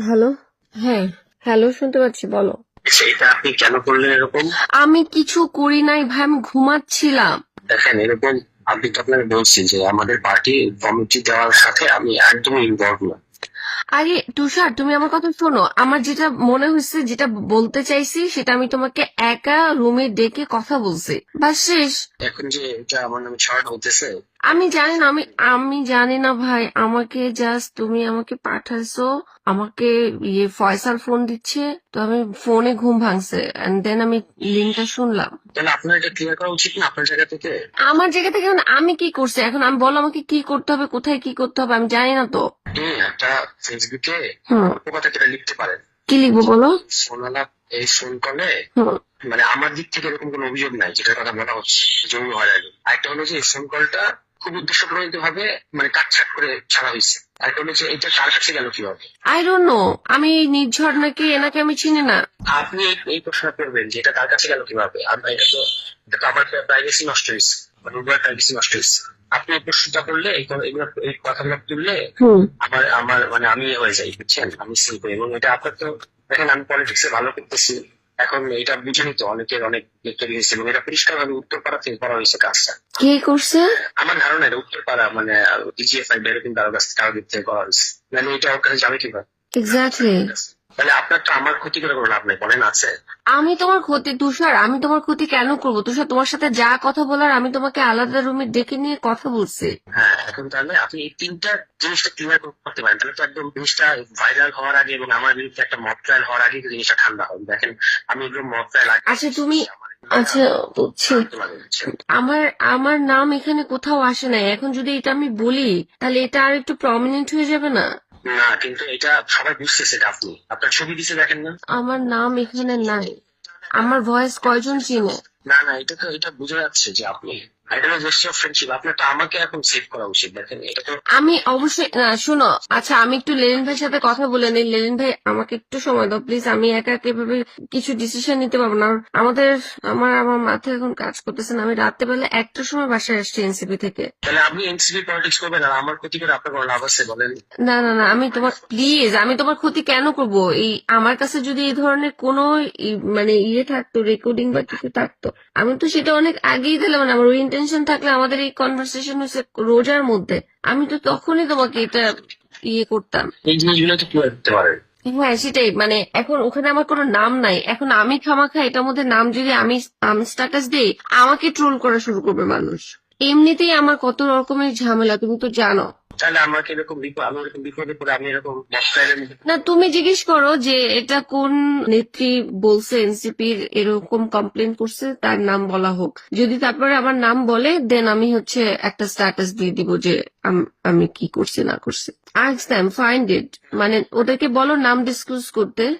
Hello? হ্যাঁ। Hello শুনতে পাচ্ছি বলো। সেটা আপনি কেন করলেন এরকম? আমি কিছু করি নাই ভাই আমি ঘুমাচ্ছিলাম। দেখেন এরকম আপনি তো আপনাকে বলছি যে আমাদের পার্টি কমিটি দেওয়ার সাথে আমি একদমই ইনভলভ না। আরে তুষার তুমি আমার কথা শোনো। আমার যেটা মনে হয়েছে যেটা বলতে চাইছি সেটা আমি তোমাকে একা রুমে ডেকে কথা বলছি। বাস শেষ। এখন যে এটা আমার নামে ছড়ানো হতেছে আমি জানি না আমি আমি জানি না ভাই। আমাকে জাস্ট তুমি আমাকে পাঠাইছো আমাকে ইয়ে ফয়সাল ফোন দিচ্ছে তো আমি ফোনে ঘুম ভাঙছে। এন্ড দেন আমি লিঙ্কটা শুনলাম। তাহলে আপনার এটা ক্লিয়ার করা উচিত না আপনার জায়গা থেকে? আমার জায়গা থেকে এখন আমি কি করছি? এখন আমি বলো আমাকে কি করতে হবে কোথায় কি করতে হবে আমি জানি না তো। একটা ফেসবুকে লিখতে পারেন? কি লিখব বলো? সোনালা এই ফোন কলে মানে আমার দিক থেকে এরকম কোনো অভিযোগ নাই যেটার কথা বলা হচ্ছে জরুরি হয়রানি আরেকটা হলো যে এই ফোন কলটা খুব উদ্দেশ্য প্রণোদিত ভাবে মানে কাটছাট করে ছাড়া হয়েছে। যে এটা কার কাছে গেল কীভাবে? আই ডোন্ট নো আমি নির্ঝর নাকি এনাকে আমি চিনি না। আপনি এই- প্রশ্নটা করবেন যে এটা তার কাছে গেল কীভাবে? আমরা এটা তো এটা তো আমার প্রাইভেসি নষ্ট হয়েছে। মানে উভয় প্রাইভেসি নষ্ট হয়েছে। আপনি এই প্রশ্নটা করলে এই কথাগুলো তুললে আমার আমার মানে আমি হয়ে যাই বুঝছেন? আমি সিম্পল এবং এটা আপনার তো দেখেন আমি পলিটিক্সে ভালো করতেছি। এখন এটা বুঝেনি তো অনেকের অনেক তৈরি হয়েছে এবং এটা পরিষ্কার ভাবে উত্তরপাড়া থেকে করা হয়েছে কাজটা। কে করছে? আমার ধারণা এটা উত্তরপাড়া মানে ডিজিএফআই ডেভেলপিং তার কাছ থেকে দিক থেকে করা হয়েছে। মানে এটা ওর কাছে যাবে কীভাবে? এক্স্যাক্টলি তাহলে আপনার তো আমার ক্ষতি করে কোনো লাভ নেই বলেন আছে। আমি তোমার ক্ষতি তুষার আমি তোমার ক্ষতি কেন করব? তুষার তোমার সাথে যা কথা বলার আমি তোমাকে আলাদা রুমে ডেকে নিয়ে কথা বলছি। হ্যাঁ এখন তাহলে আপনি এই তিনটা জিনিসটা ক্লিয়ার করতে পারেন? তাহলে তো একদম জিনিসটা ভাইরাল হওয়ার আগে এবং আমার বিরুদ্ধে একটা মব ট্রায়াল হওয়ার আগে জিনিসটা ঠান্ডা হবে। দেখেন আমি এগুলো মব ট্রায়াল আচ্ছা তুমি আচ্ছা বুঝছি? আমার আমার নাম এখানে কোথাও আসে নাই। এখন যদি এটা আমি বলি তাহলে এটা আর একটু প্রমিনেন্ট হয়ে যাবে না? না কিন্তু এটা সবাই বুঝতেছে এটা আপনি আপনার ছবি দিছে দেখেন না? আমার নাম এখানে নাই। আমার ভয়েস কয়জন চিনে? না না এটা তো এটা বোঝা যাচ্ছে যে আপনি আমি অবশ্যই শোনো আচ্ছা আমি একটু লেলিন ভাইয়ের সাথে কথা বলে নিই। লেলিন ভাই আমাকে একটু সময় দাও প্লিজ আমি একা এভাবে কিছু ডিসিশন নিতে পারব না। আমাদের আমার আমার মাথায় এখন কাজ করতেছে না। আমি রাত্রে বেলা একটার সময় বাসায় আসছি এনসিপি থেকে। তাহলে আপনি এনসিপি পলিটিক্স করবেন আর আমার ক্ষতি করে আপনার কোনো লাভ আছে বলেন। না না না আমি তোমার প্লিজ আমি তোমার ক্ষতি কেন করব? এই আমার কাছে যদি এই ধরনের কোনো মানে ইয়ে থাকতো রেকর্ডিং বা কিছু থাকতো আমি তো সেটা অনেক আগেই দিলাম মানে আমার ওই ইন্টেনশন থাকলে আমাদের এই কনভারসেশন হয়েছে রোজার মধ্যে। আমি তো তখনই তোমাকে এটা ইয়ে করতাম। এই জিনিসগুলো তো ক্লিয়ার করতে পারেন হ্যাঁ সেটাই। মানে এখন ওখানে আমার কোনো নাম নাই। এখন আমি খামাখা এটার মধ্যে নাম যদি আমি স্ট্যাটাস দিই আমাকে ট্রোল করা শুরু করবে মানুষ। এমনিতেই আমার কত রকমের ঝামেলা তুমি তো জানো। তাহলে আমাকে এরকম বিপদ আমি বিপদে পড়ে আমি এরকম না, তুমি জিজ্ঞেস করো যে এটা কোন নেত্রী বলছে, এনসিপির এরকম কমপ্লেন করছে, তার নাম বলা হোক। যদি তারপরে আমার নাম বলে দেন আমি হচ্ছে একটা স্ট্যাটাস দিয়ে দিব যে আম- কি করছি, না করছি। দ্যাম ফাইন্ড ইট মানে ওদেরকে বলো নাম ডিসক্লোজ করতে।